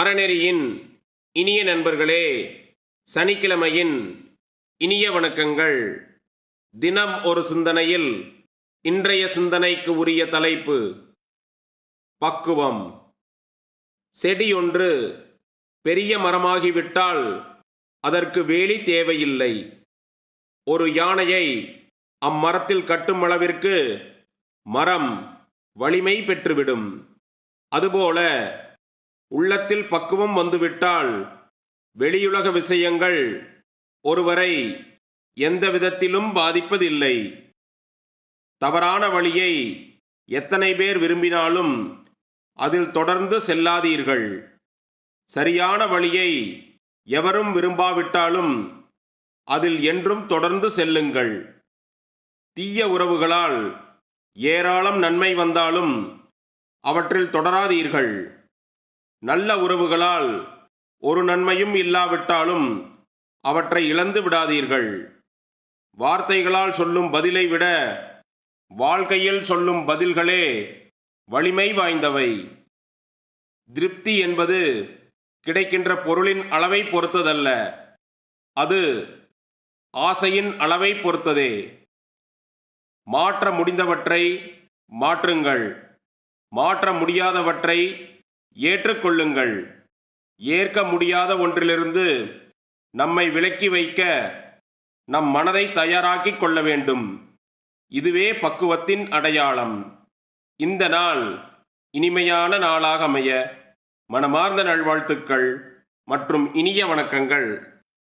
அறநெறியின் இனிய நண்பர்களே சனிக்கிழமையின் இனிய வணக்கங்கள். தினம் ஒரு சிந்தனையில் இன்றைய சிந்தனைக்கு உரிய தலைப்பு பக்குவம். செடி ஒன்று பெரிய மரமாகிவிட்டால் அதற்கு வேலி தேவையில்லை. ஒரு யானையை அம்மரத்தில் கட்டும் அளவிற்கு மரம் வலிமை பெற்றுவிடும். அதுபோல உள்ளத்தில் பக்குவம் வந்துவிட்டால் வெளியுலக விஷயங்கள் ஒருவரை எந்த விதத்திலும் பாதிப்பதில்லை. தவறான வழியை எத்தனை பேர் விரும்பினாலும் அதில் தொடர்ந்து செல்லாதீர்கள். சரியான வழியை எவரும் விரும்பாவிட்டாலும் அதில் என்றும் தொடர்ந்து செல்லுங்கள். தீய உறவுகளால் ஏராளம் நன்மை வந்தாலும் அவற்றில் தொடராதீர்கள். நல்ல உறவுகளால் ஒரு நன்மையும் இல்லாவிட்டாலும் அவற்றை இழந்து விடாதீர்கள். வார்த்தைகளால் சொல்லும் பதிலை விட வாழ்க்கையில் சொல்லும் பதில்களே வலிமை வாய்ந்தவை. திருப்தி என்பது கிடைக்கின்ற பொருளின் அளவை பொறுத்ததல்ல. அது ஆசையின் அளவை பொறுத்ததே. மாற்ற முடிந்தவற்றை மாற்றுங்கள். மாற்ற முடியாதவற்றை ஏற்றுக்கொள்ளுங்கள். ஏற்க முடியாத ஒன்றிலிருந்து நம்மை விலக்கி வைக்க நம் மனதை தயாராக்கிக் கொள்ள வேண்டும். இதுவே பக்குவத்தின் அடையாளம். இந்த நாள் இனிமையான நாளாக அமைய மனமார்ந்த நல்வாழ்த்துக்கள் மற்றும் இனிய வணக்கங்கள்.